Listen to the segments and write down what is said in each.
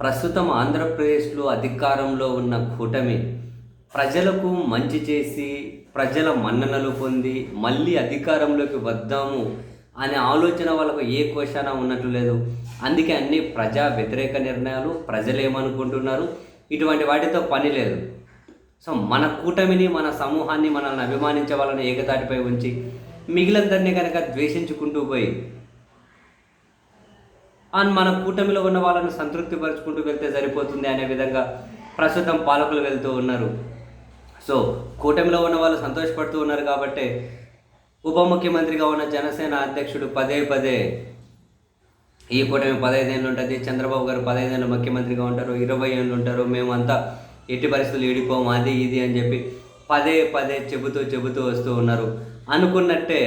ప్రస్తుతం ఆంధ్రప్రదేశ్లో అధికారంలో ఉన్న కూటమి ప్రజలకు మంచి చేసి ప్రజల మన్ననలు పొంది మళ్ళీ అధికారంలోకి వద్దాము అనే ఆలోచన వాళ్ళకు ఏ కోశాన ఉన్నట్లు లేదు. అందుకే అన్ని ప్రజా వ్యతిరేక నిర్ణయాలు ప్రజలు ఏమనుకుంటున్నారు? ఇటువంటి వాటితో పని లేదు. సో మన కూటమిని మన సమూహాన్ని మనల్ని అభిమానించే వాళ్ళని ఏకతాటిపై ఉంచి మిగిలిందరినీ కనుక ద్వేషించుకుంటూ పోయి అండ్ మన కూటమిలో ఉన్న వాళ్ళని సంతృప్తి పరుచుకుంటూ వెళ్తే సరిపోతుంది అనే విధంగా ప్రస్తుతం పాలకులు వెళ్తూ ఉన్నారు. సో కూటమిలో ఉన్న వాళ్ళు సంతోషపడుతూ ఉన్నారు కాబట్టి ఉప ముఖ్యమంత్రిగా ఉన్న జనసేన అధ్యక్షుడు పదే పదే ఈ కూటమి పదహైదు ఏళ్ళు ఉంటుంది చంద్రబాబు గారు పదహైదు ఏళ్ళు ముఖ్యమంత్రిగా ఉంటారు ఇరవై ఏళ్ళు ఉంటారు మేమంతా ఎట్టి పరిస్థితులు ఈడిపోము అది ఇది అని చెప్పి పదే పదే చెబుతూ చెబుతూ వస్తూ ఉన్నారు. అనుకున్నట్టే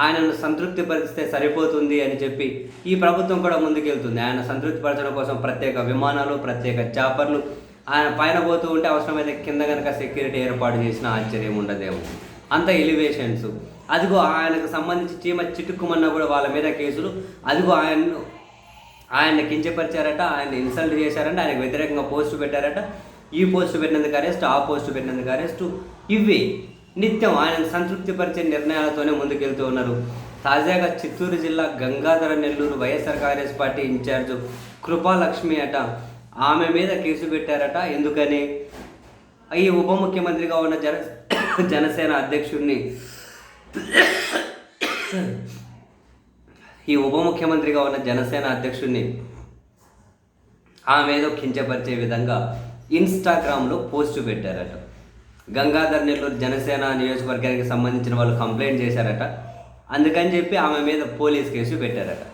ఆయనను సంతృప్తి పరిస్తే సరిపోతుంది అని చెప్పి ఈ ప్రభుత్వం కూడా ముందుకెళ్తుంది. ఆయన సంతృప్తి పరచడం కోసం ప్రత్యేక విమానాలు ప్రత్యేక చాపర్లు ఆయన పైన పోతూ ఉంటే అవసరమైతే కింద కనుక సెక్యూరిటీ ఏర్పాటు చేసిన ఆశ్చర్యం ఉండదేమో. అంత ఎలివేషన్స్. అదిగో ఆయనకు సంబంధించి చీమ చిటుక్కుమన్నా కూడా వాళ్ళ మీద కేసులు. అదిగో ఆయన్ను ఆయన్ని కించపరిచారట ఆయన ఇన్సల్ట్ చేశారంట ఆయనకు వ్యతిరేకంగా పోస్టు పెట్టారట. ఈ పోస్టు పెట్టినందుకు అరెస్ట్ ఆ పోస్టు పెట్టినందుకు అరెస్టు. ఇవి నిత్యం ఆయన సంతృప్తిపరిచే నిర్ణయాలతోనే ముందుకెళ్తూ ఉన్నారు. తాజాగా చిత్తూరు జిల్లా Gangadhara Nellore YSR Congress party incharge Krupalakshmi అట ఆమె మీద కేసు పెట్టారట. ఎందుకని? ఈ ఉప ముఖ్యమంత్రిగా ఉన్న జన జనసేన అధ్యక్షుడిని ఈ ఉప ముఖ్యమంత్రిగా ఉన్న జనసేన అధ్యక్షుడిని ఆమె ఏదో కించపరిచే విధంగా ఇన్స్టాగ్రామ్లో పోస్ట్ పెట్టారట. గంగాధర్ నెల్లూరు జనసేన నియోజకవర్గానికి సంబంధించిన వాళ్ళు కంప్లైంట్ చేశారట. అందుకని చెప్పి ఆమె మీద పోలీస్ కేసు పెట్టారట.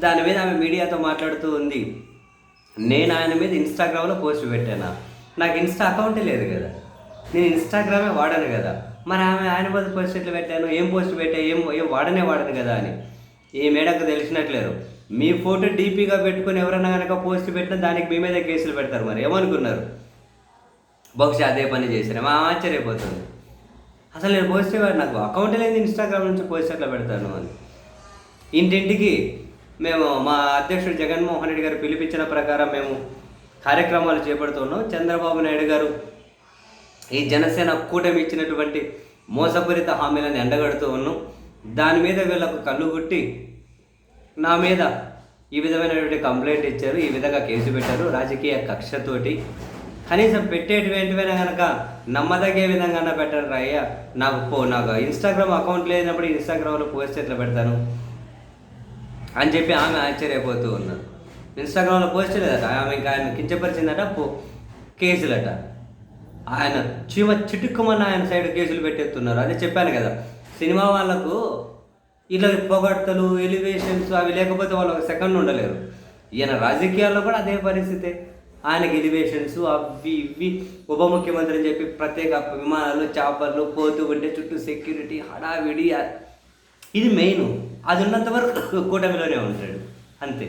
దాని మీద ఆమె మీడియాతో మాట్లాడుతూ ఉంది. నేను ఆయన మీద ఇన్స్టాగ్రామ్లో పోస్ట్ పెట్టాను? నాకు ఇన్స్టా అకౌంటే లేదు కదా. నేను ఇన్స్టాగ్రామే వాడను కదా. మరి ఆమె ఆయన మీద పోస్ట్ ఎట్లా పెట్టాను? ఏం పోస్ట్ పెట్టా? ఏం ఏం వాడనే వాడను కదా అని. ఈ మేడకు తెలిసినట్లేరు. మీ ఫోటో డీపీగా పెట్టుకుని ఎవరైనా కనుక పోస్ట్ పెట్టినా దానికి మీ మీద కేసులు పెడతారు మరి. ఏమనుకున్నారు? బహుశా అదే పని చేశారు. మా ఆశ్చర్యపోతుంది. అసలు నేను పోస్ట్ నాకు అకౌంట్ లేదు ఇన్స్టాగ్రామ్ నుంచి పోస్ట్ ఎట్లా పెడతాను అని. ఇంటింటికి మేము మా అధ్యక్షుడు జగన్మోహన్ రెడ్డి గారు పిలిపించిన ప్రకారం మేము కార్యక్రమాలు చేపడుతున్నాం. చంద్రబాబు నాయుడు గారు ఈ జనసేన కూటమి ఇచ్చినటువంటి మోసపూరిత హామీలను ఎండగడుతూ ఉన్నాం. దాని మీద వీళ్ళకు కళ్ళు గుట్టి నా మీద ఈ విధమైనటువంటి కంప్లైంట్ ఇచ్చారు ఈ విధంగా కేసు పెట్టారు రాజకీయ కక్షతోటి. కనీసం పెట్టేటువంటివైనా కనుక నమ్మదగే విధంగా పెట్టారు అయ్యా నాకు పో నాకు ఇన్స్టాగ్రామ్ అకౌంట్ లేనప్పుడు ఇన్స్టాగ్రామ్లో పోస్ట్ ఎట్లా పెడతాను? అని చెప్పి ఆమె ఆశ్చర్యపోతూ ఉన్నాను ఇన్స్టాగ్రామ్లో పోస్ట్ లేదట ఆమె ఇంకా ఆయన కించపరిచిందట పో కేసులట. ఆయన చీమ చిటుక్కుమన్న ఆయన సైడ్ కేసులు పెట్టేస్తున్నారు. అదే చెప్పాను కదా సినిమా వాళ్ళకు ఇలా పొగడ్తలు ఎలివేషన్స్ అవి లేకపోతే వాళ్ళు ఒక సెకండ్ ఉండలేరు. ఈయన రాజకీయాల్లో కూడా అదే పరిస్థితే. ఆయనకి ఎలివేషన్స్ అవి ఇవి. ఉప ముఖ్యమంత్రి అని చెప్పి ప్రత్యేక విమానాలు చేపలు పోతూ ఉంటే చుట్టూ సెక్యూరిటీ హడావిడి ఇది మెయిన్ అది ఉన్నంత వరకు కూటమిలోనే ఉంటాడు. అంతే.